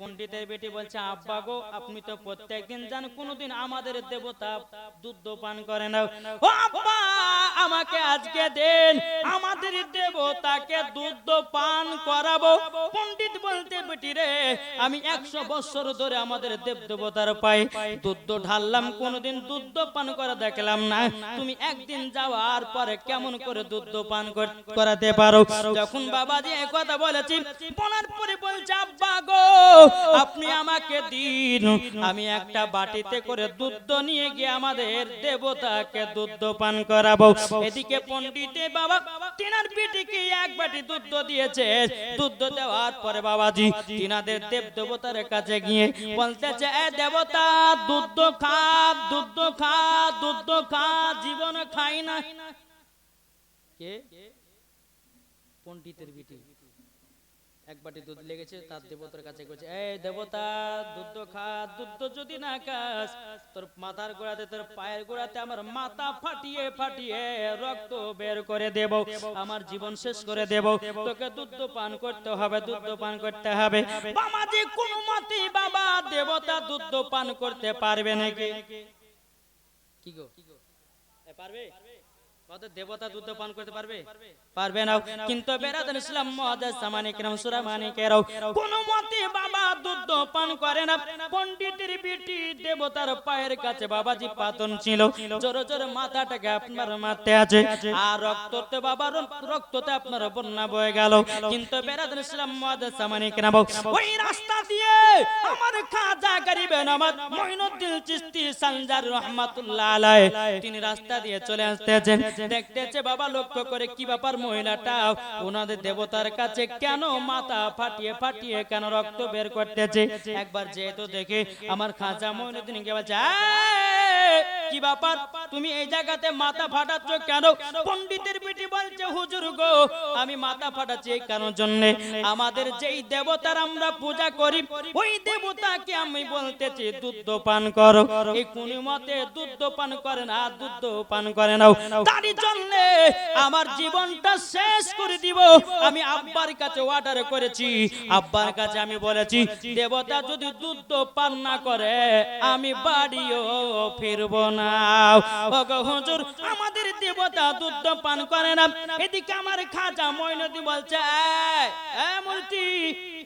পণ্ডিতের বেটি বলছে, আব্বা গো, আপনি তো প্রত্যেকদিন যান, কোনোদিন আমাদের দেবতা দুধ পান করে না। ও আব্বা, আমাকে আজকে দেন, আমাদের দেবতাকে দুধ পান করাবো। পণ্ডিত বলতে, বেটি রে, আমি একশো বছর ধরে আমাদের দেব দেবতার পাই দুধ ঢাললাম, কোনোদিন দুধ পান করা দেখলাম না। তুমি একদিন যাওয়ার পরে কেমন করে দুধ পান করাতে পারো? যখন বাবাজি এ কথা বলেছি বলার পরে বলছে, আব্বা গো আপনি আমাকে দিন। আমি একটা বাটিতে করে দুধ নিয়ে গিয়ে আমাদের দেবতাকে দুধ পান করাবো। এদিকে পণ্ডিতে বাবা তিনার পিটিকে এক বাটি দুধ দিয়েছে। দুধ দেওয়ার পরে বাবাজি তিনাদের দেব দেবতার কাছে গিয়ে বলতেছে, এ দেবতা, দুধ খা দুধ খা দুধ খা, জীবন খাই না। কে? পণ্ডিতের বিটি এক বাটি দুধ লেগেছে তার দেবতার কাছে করছে এই দেবতা দুধ খা দুধ যদি না খাস তোর মাথার গোড়াতে তোর পায়ের গোড়াতে আমার মাথা ফাটিয়ে ফাটিয়ে রক্ত বের করে দেব আমার জীবন শেষ করে দেব তোকে দুধ পান করতে হবে দুধ পান করতে হবে বাবাজি কোনো মতে বাবা দেবতা দুধ পান করতে পারবে নাকি? কি গো? এ, পারবে? কত দেবতা দুধ পান করতে পারবে? পারবে। না। কিন্তু বেরাদান ইসলাম মহাদাস সামানিকরাম সুরামানিকেরাও কোন মতে বাবা দুধ পান করে না। পণ্ডিতের বিটি দেবতার পায়ের কাছে বাবাজি পাতন ছিল। জোরে জোরে মাথাটাকে আপনার মারতে আছে। আর রক্ততে বাবা রক্ততে আপনার বন্যা বয়ে গেল। কিন্তু বেরাদান ইসলাম মহাদাস সামানিকরাম ওই রাস্তা দিয়ে আমার খাজা গরিবেন আমার মঈনুদ্দিন চিশতি সানজার রহমাতুল্লাহ আলাইহি তিনি রাস্তা দিয়ে চলে আসতেছেন। দেখতেছে বাবা লক্ষ্য করে কি ব্যাপার মহিলাটা? ওনাদের দেবতার কাছে কেন মাথা ফাটিয়ে ফাটিয়ে কেন রক্ত বের করতেছে? একবার যেহেতু দেখে আমার খাঁচা মঈনুদ্দিন কে বলছে কি ব্যাপার? তুমি এই জায়গাতে মাথা ফাটাচ্ছ কেন? পণ্ডিতের বেটি বলছে, হুজুর গো, আমি মাথা ফাটাচ্ছি এই কারণ জন্য। আমাদের যেই দেবতার আমরা পূজা করি, ওই দেবতাকে আমি বলতেছি, দুধ পান করো। এই কোন মতে দুধ পান করে না, দুধ পান করে নাও। তারই জন্য আমার জীবনটা শেষ করে দিব। আমি আব্বার কাছে অর্ডার করেছি। আব্বার কাছে আমি বলেছি, দেবতা যদি দুধ পান না করে, আমি বাড়িও ফিরবো না। হুজুর, আমাদের দেবতা দুধ পান করে না। এদিকে আমার খাজা ময়নদী বলছে "এই, এই মূর্তি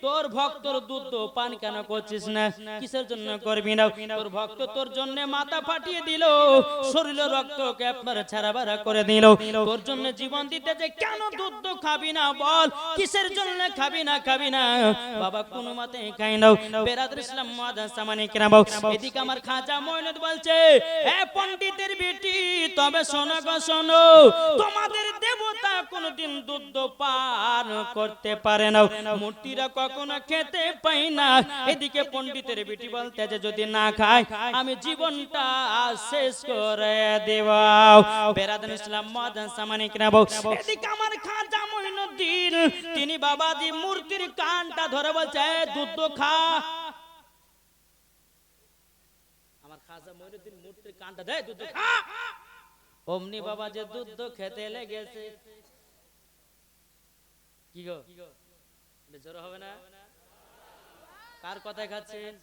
তোর ভক্তর দুধ পান কেন করছিস না? কিসের জন্য করবি না? তোর ভক্ত তোর জন্য মাথা ফাটিয়ে দিল, শরীর রক্তকে আপনার ছাড়াবাড়া করে দিল। তোর জন্য জীবন দিতে যে কেন দুধ খাবি না বল? কিসের জন্য খাবি না খাবি না? বাবা কোনো মতে খাই নাও। বেরাদুল ইসলাম মুআদ্দাস সামানি কিরাম। এদিকে আমার খাজা মইনুদ বলছে, এ পণ্ডিতের বেটি, তবে শোনো গো, শোনো। তোমাদের কোনদিন দুধ পান করতে পারে না। মূর্তিরা কখনো খেতে পাই না। এদিকে পণ্ডিতের বেটি বলতে যে যদি না খায় আমি জীবনটা শেষ করে দেব বেরাদুল ইসলাম মুআদ্দাস সামানি কিরাম এদিকে আমার খাজা মইনুদ্দিন তিনি বাবাজি মূর্তির কানটা ধরে বলছে "এ, দুধ খা। আমার খাজা মইনুদ্দিন মূর্তির কানটা দে দুধ খা। অমনি বাবা যে দুধ খেতে লেগেছে। কি গো? জোর হবে না? কার কথায় খাচ্ছেন?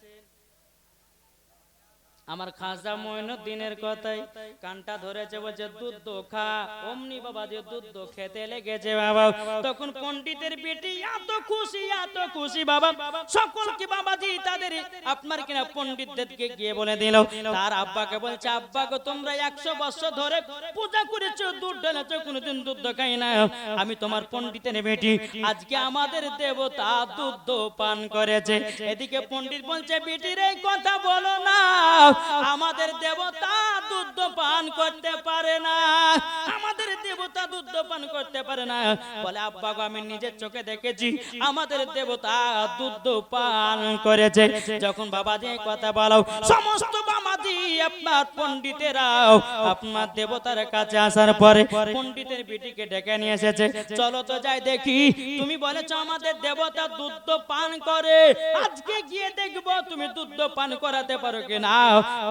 আমার খাজা মঈনুদ্দিনের কথাই কানটা ধরেছে বলছে, দুধ খা। অমনি বাবা যে দুধ খেতে লেগেছে বাবা। তখন পণ্ডিতের বেটি, এত খুশি এত খুশি বাবা। সকল কি বাবাজি তাদের আপনার কিনা পণ্ডিতদেরকে গিয়ে বলে দিল। তার আব্বাকে বলছে, আব্বা গো, তোমরা একশো বছর ধরে পূজা করেছ, দুধ ঢেলেছো, কোনোদিন দুধ খাই না। আমি তোমার পণ্ডিতের বেটি, আজকে আমাদের দেবতা দুধ পান করেছে। এদিকে পণ্ডিত বলছে বেটির এই কথা বলো না। আমাদের দেবতা দুধ পান করতে পারে না। আমাদের দেবতা দুধ পান করতে পারে না। বলে, আব্বা গো, আমি নিজের চোখে দেখেছি, আমাদের দেবতা দুধ পান করেছে। যখন বাবাজি কথা বলো, সমস্ত আপনার আপনার দেবতার কাছে আসার পরে পণ্ডিতের বিটিকে ডেকে নিয়ে এসেছে। চলো তো যাই দেখি, তুমি বলেছ আমাদের দেবতা দুধ পান করে। আজকে গিয়ে দেখব তুমি দুধ পান করাতে পারো কিনা।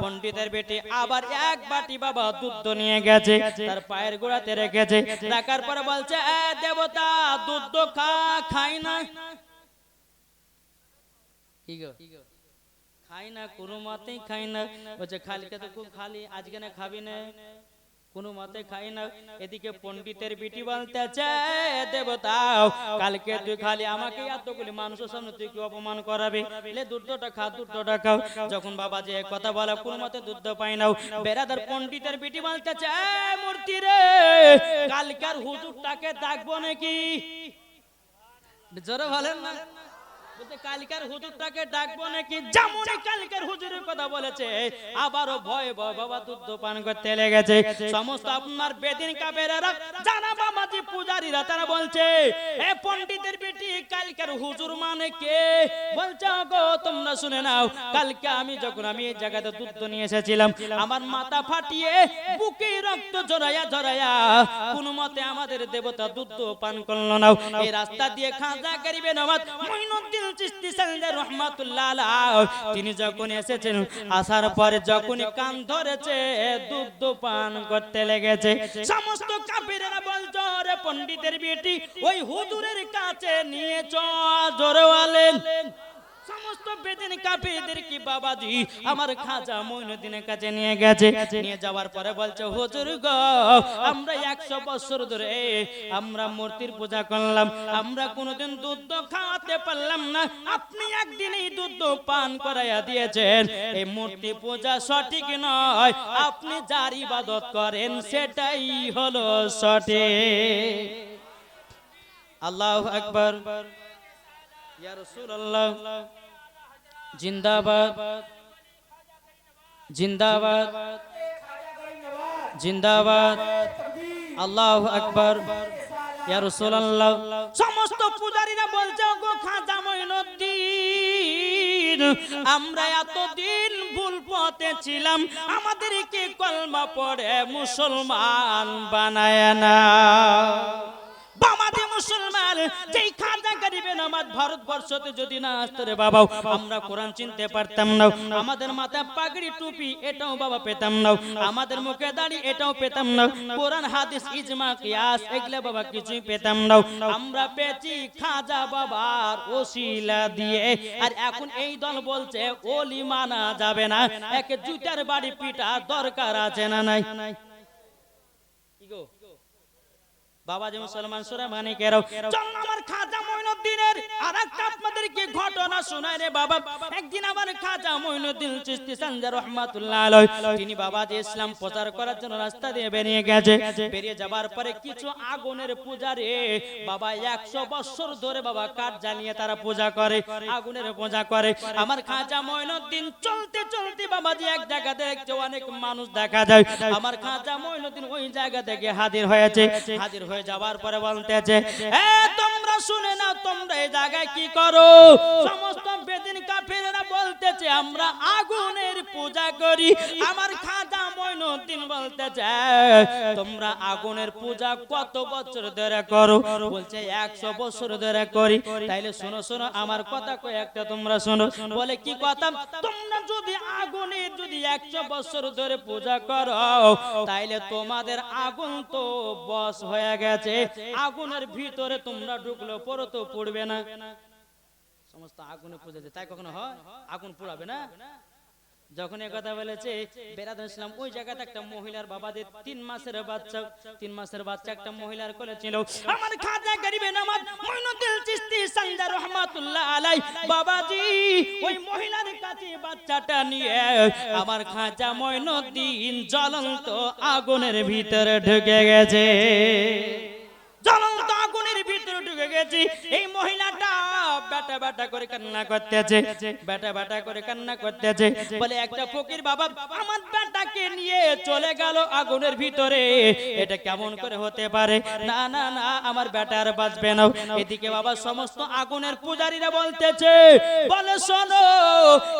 পণ্ডিতের বেটি আবার এক বাটি বাবা দুধ নিয়ে গেছে, তার পায়ের গোড়াতে রেখেছে রাখার পরে বলছে দেবতা, দুধ খা, খাই না। খাই না, কোনো মতেই খাই না। বলছে খালি তো খুব খালি, আজকে না খাবি না। কোনো মতে খাই না। এদিকে পণ্ডিতের বিটি বলতেছে দেবতাও কালকে তুই খালি আমাকে এতগুলি মানুষের সামনে তুই কি অপমান করাবি? লে দুধটা খা, দুধটা খাও। যখন বাবা যে কথা বলে, কোনো মতে দুধ পাই নাও বেরাদার পণ্ডিতের বিটি "এ মূর্তি রে, কালকার হুজুরটাকে ডাকবো নাকি? জোরে বলেন না। মানে তোমরা শুনে নাও, কালকে আমি যখন আমি এই জায়গাতে দুধ নিয়ে এসেছিলাম, আমার মাথা ফাটিয়ে বুকে রক্ত জড়াইয়া জড়াইয়া কোন মতে আমাদের দেবতা দুধ পান করল না। এই রাস্তা দিয়ে খাজা করিবে নামাজ তিনি যখন এসেছেন, আসার পরে যখন কান ধরেছে, দুধ পান করতে লেগেছে। সমস্ত কাফিরেরা বলছ রে পণ্ডিতের বেটি, ওই হুজুরের কাছে নিয়ে চ জোরে বলেন। সমস্ত বেদিন কাফিরদের কি বাবাজি? আমার খাজা মঈনুদ্দিনের কাছে নিয়ে গেছে। নিয়ে যাওয়ার পরে বলছে হুজুর গো আমরা 100 বছর ধরে আমরা মূর্তির পূজা করলাম। আমরা কোনোদিন দুধ খাওয়াতে পারলাম না। আপনি একদিনই দুধ পান করাইয়া দিয়েছেন। এই মূর্তি পূজা সঠিক নয়। আপনি যার ইবাদত করেন সেটাই হলো সঠিক। আল্লাহু আকবার। জিন্দাবাদ। জিন্দাবাদ। জিন্দাবাদ। আল্লাহু আকবার। ইয়া রাসূলুল্লাহ। সমস্ত পূজারীরা বলছে গো খাজা মঈনুদ্দিন আমরা এতদিন ভুল পথে ছিলাম, আমাদেরকে কলমা পড়ে মুসলমান বানায় না। মুসলমান, যেই খাজা গরিবেন আমার ভারতবর্ষতে যদি না আসতো রে বাবা আমরা কোরআন চিনতে পারতাম না। আমাদের মাথায় পাগড়ি টুপি, এটাও বাবা পেতাম না। আমাদের মুখে দাড়ি, এটাও পেতাম না। কোরআন, হাদিস, ইজমা, কিয়াস, এগুলা বাবা কিছুই পেতাম না। আমরা পেয়েছি খাজা বাবার ওসিলা দিয়ে। আর এখন এই দল বলছে, ওলি মানা যাবে না। একে জুতার বাড়ি পিটা দরকার আছে না নাই? কি গো? বাবা যে মুসলমান সুরা মানে কেরাও চল আমার খাজা মঈনুদ্দিনের আরেকটা আপনাদেরকে ঘটনা শোনায় রে বাবা। একদিন আমার খাজা মঈনুদ্দিন চিশতি সঞ্জা রহমাতুল্লাহ আলাইহি, তিনি বাবা যে ইসলাম প্রচার করার জন্য রাস্তা দিয়ে বেরিয়ে গেছে। বেরিয়ে যাবার পরে কিছু আগুনের পূজারে বাবা 100 বছর ধরে বাবা কাঠ জ্বালিয়ে তারা পূজা করে, আগুনের পূজা করে। আমার খাজা মঈনুদ্দিন চলতে চলতে বাবা যে এক জায়গা দেখছে অনেক মানুষ দেখা যায়। আমার খাজা মঈনুদ্দিন ওই জায়গা থেকে হাজির হয়েছে। হাজির হয়ে যাওয়ার পরে বলতেছে তোমরা শুনে না তোমরা এই জায়গায় কি করো? সমস্ত বেদিন কাফিরেরা বলতেছে, আমরা আগুনের পূজা করি। আমার খাজা মঈনুদ্দিন বলতেছে, তোমরা আগুনের পূজা কত বছর ধরে করো? বলছে 100 বছর ধরে করি। তাইলে শোনো শোনো, আমার কথা কয়েকটা তোমরা শোনো। বলে, কি কথা? তোমরা যদি আগুনের যদি 100 বছর ধরে পূজা করো, তাইলে তোমাদের আগুন তো বস হয়ে গেছে। আগুনের ভিতরে তোমরা ঢুকলো, পরে তো পড়বে না। সমস্ত আগুনে পূজা যে তাই কখনো হয়? আগুন পোড়াবে না? যখন কথা বলেছে বেরাদুল ইসলাম ওই জায়গাতে একটা মহিলার বাবাদের তিন মাসের বাচ্চা, তিন মাসের বাচ্চা একটা মহিলার কোলে ছিল। আমার খাজা গরিবে নামাজ মঈনুদ্দিন চিশতি সান্দা রহমাতুল্লাহ আলাই বাবাজি, ওই মহিলার কাছে বাচ্চাটা নিয়ে, আমার খাজা মঈনুদ্দিন জ্বলন্ত আগুনের ভিতরে ঢুকে গেছে। জ্বলন্ত আগুনের ভিতরে ঢুকে গেছে। এই মহিলাটা বেটা করে কান্না করতেছে করে কান্না করতেছে। বলে, একটা ফকির বাবা, আমার নিয়ে চলে গেল আগুনের ভিতরে। এটা কেমন করে হতে পারে? না না না, আমার আর বাঁচবে না। এদিকে বাবা সমস্ত আগুনের পূজারীরা বলতেছে, বলে, শোনো,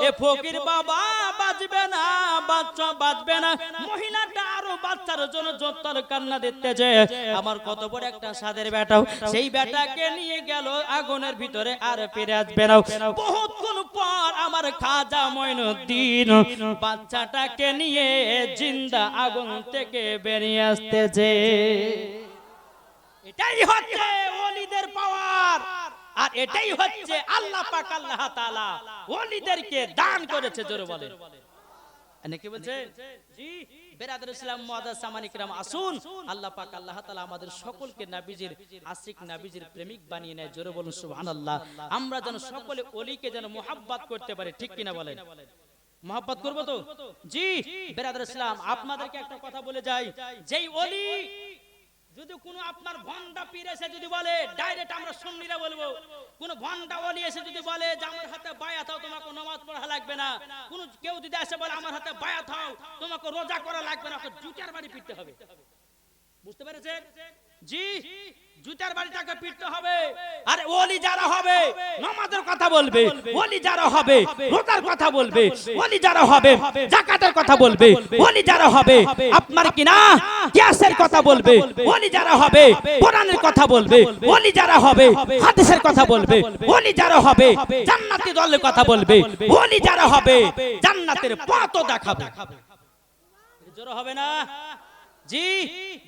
এ ফকির বাবা বাঁচবে না, বাচ্চা বাঁচবে না। মহিলাটা বাচ্চার জন্য কান্না আমার কত বড় একটা সাদের বেটাও। সেই বেটাকে নিয়ে গেল আগুনের ভিতরে আর ফিরে আসবে না। বহুক্ষণ পর আমার খাজা বাচ্চাটাকে নিয়ে জিন্দা আগুন থেকে বেরিয়ে এটাই হচ্ছে ওলিদের পাওয়ার। আর এটাই হচ্ছে আল্লাহ পাক আল্লাহ তাআলা ওলিদেরকে দান করেছে, জোরে বলেন। কি জি। বেরাদুল ইসলাম রাম আসুন। আল্লাহ পাক, আল্লাহ আমাদের সকলকে নাবিজির, আশিক নাবিজির প্রেমিক বানিয়ে নেয়। জোরে বলুন আমরা যেন সকলে অলিকে যেন মোহাব্বত করতে পারি, ঠিক কিনা বলেন? মহাব্বত করব তো? জি। বেরাদুল ইসলাম, আপনাদেরকে একটা কথা বলে যাই। যেই ওলি যদি কোনো আপনার ভন্ডা পীর এসে যদি বলে ডাইরেক্ট আমরা সুন্নিরা বলব। কোন ভন্ডা ওলি এসে যদি বলে যে, আমার হাতে বায়াত হও, তোমাকে নামাজ পড়া লাগবে না। কোন কেউ যদি এসে বলে, আমার হাতে বায়াত হও, তোমাকে রোজা করা লাগবে না। জুটার বাড়ি পিটতে হবে। বুঝতে পেরেছেন? জি জুতার বাড়িটাকে পিটতে হবে আর ওলি যারা হবে নামাজের কথা বলবে ওলি যারা হবে রোজার কথা বলবে ওলি যারা হবে জাকাতের কথা বলবে ওলি যারা হবে আপনার কি না কিয়াসের কথা বলবে ওলি যারা হবে কোরআনের কথা বলবে ওলি যারা হবে হাদিসের কথা বলবে ওলি যারা হবে জান্নাতি দলের কথা বলবে ওলি যারা হবে জান্নাতের পথও দেখাবে জোর হবে না জি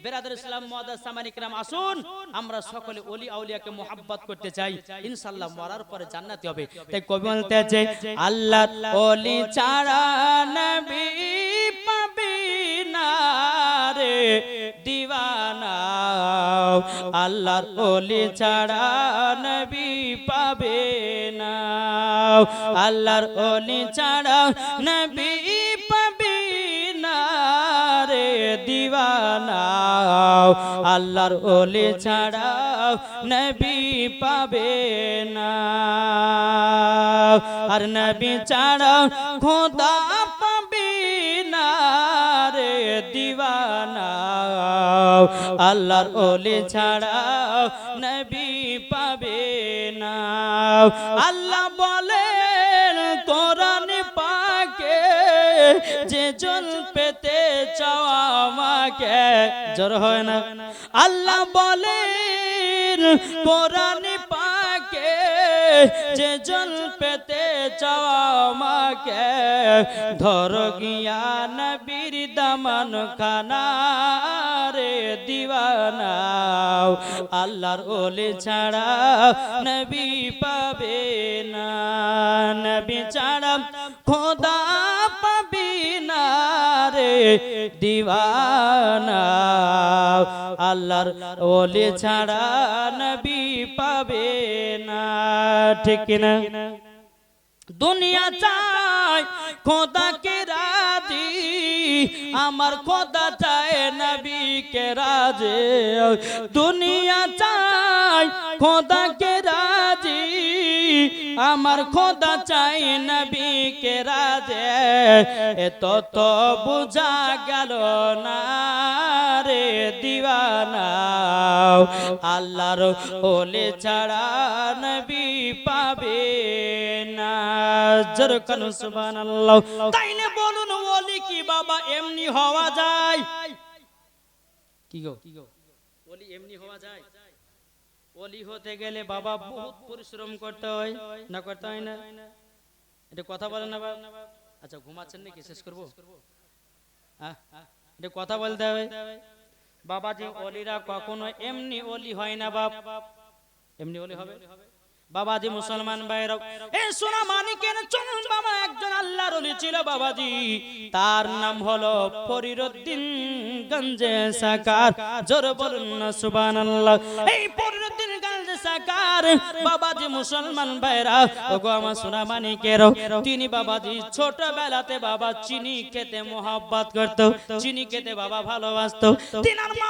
বেরাদুল ইসলাম মুআদ্দাস সামানিক রাম আসুন। আমরা সকলে ওলি আউলিয়াকে মোহাব্বত করতে চাই। ইনশাআল্লাহ মরার পরে জান্নাতি হবে। তাই কবি বলতে আছে, আল্লাহ ওলি ছাড়া নবী পাবি না রে, দিওয়ানা। আল্লাহর ওলি ছাড়া নবী পাবে না। আল্লাহর ওলি ছাড়া নবী দিওয়ানা আল্লাহর ওলি ছাড়া নবী পাবে না। আর নবী ছাড়া খোদা পাবে রে দিওয়ানা আল্লাহর ওলি ছাড়া নবী পাবে না। আল্লাহ বলেন কোরআন যে জল পেতে চাও আমাকে, জোর হয় না। আল্লাহ বলে কোরআন পাকে, যে জল পেতে চাও আমাকে, ধর গিয়া নবীর দামান খানা রে আল্লাহর ওলে ছাড়া নবী পাবে না। নবী ছাড়া খোদা না রে দিওয়ানা, আল্লাহর ওলে ছাড়া নবী পাবে না, ঠিক না দুনিয়া চাই, খোদা কে রাজি, আমার খোদা চায় নবী কে রাজে। দুনিয়া চাই, খোদা কে আমার খোদা চাই নবী কে রাজে এত তো বুঝা গেল না রে দিওয়ানা। আল্লাহর ওলে ছাড়া নবী পাবে না। জোর জরকান সুবহানাল্লাহ। তাইলে বলুন, ওলি কি বাবা, এমনি হওয়া যায়? কি গো ওলি এমনি হওয়া যায় ওলি হতে গেলে বাবা বহুত পরিশ্রম করতে হয়। না করতে হয় না? এটা কথা বলেন না বাবা আচ্ছা ঘুমাচ্ছেন নাকি? শেষ করব? এটা কথা বলতে হবে। বাবাজি ওলিরা কখনো এমনি ওলি হয় না বাপ। এমনি ওলি হবে? বাবাজি মুসলমান ভাইরাও এ সোনা মানিকের চলুন বাবা একজন আল্লাহর ওলি ছিল বাবাজি। তার নাম হলো ফরিরউদ্দিন গঞ্জে সাকার। জোর বলুন না সুবহানাল্লাহ। এই সাকার, বাবাজি মুসলমান ভাইরা, ওগো আমার সোনা মানিকের তিনি বাবাজি ছোটবেলাতে বাবা চিনি খেতে মোহাব্বত করত, চিনি খেতে বাবা ভালোবাসতো। তিনার মা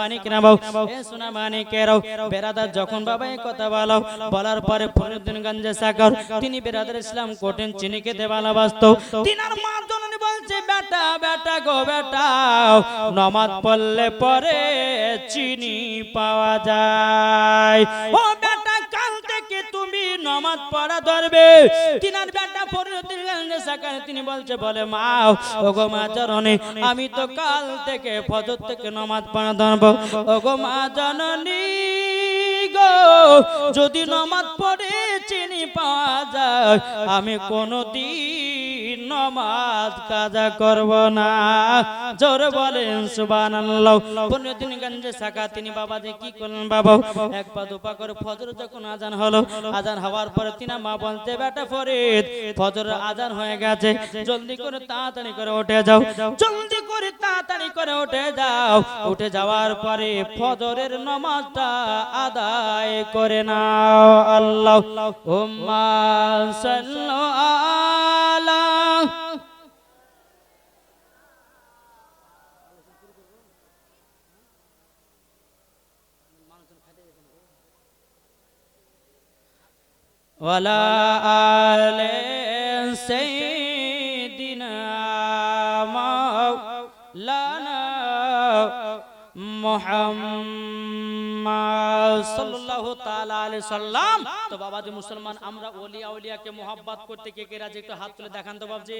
মুআদ্দাস সামানিক রাও এ সোনা মানিকেরাও বেরাদার যখন বাবা কথা বলো, বলার পরে ফরিদ্দিন গঞ্জে সাগর, তিনি বেরাদার ইসলাম কঠিন চিনি দে ভালোবাসত। তিনার মা জননী বলছে, বেটা বেটা গো, বেটা, নমাজ পড়লে পরে চিনি পাওয়া যায়। ও বেটা তুমি নমাজ পড়া ধরবে। তিনার ব্যাটা গাঞ্জে সাকার তিনি বলছে, বলে, মা, ওগো মা জননী, আমি তো কাল থেকে ফজর থেকে নমাজ পড়া ধরবো। ওগো মা জননী গো, যদি নমাজ পড়ে চিনি পাওয়া যায়, আমি কোনদিন নমাজ কাজা করব না। জোরে বলেন, সুবহানাল্লাহ। দিন গঞ্জে সাকা, তিনি বাবা যে কি করলেন বাবা? এক পা দুপা করে ফজর যখন আজান হলো, আজান হওয়ার পরে তিনা মা বলতে বেটা ফরিদ, ফজর আজান হয়ে গেছে। জলদি করে তাড়াতাড়ি করে উঠে যাও। জলদি করে তাড়াতাড়ি করে উঠে যাও। উঠে যাওয়ার পরে ফজরের নামাজটা আদায় করে নাও। আল্লাহ উম্মা সাল্লু ولا آل سيدنا مولانا মোহাম্মদ সাল্লাল্লাহু তাআলা আলাইহি সাল্লাম তো বাবাজি মুসলমান আমরা ওলি আউলিয়াকে মোহাব্বত করতে কে কে রাজি একটু হাত তুলে দেখান তো বাবজি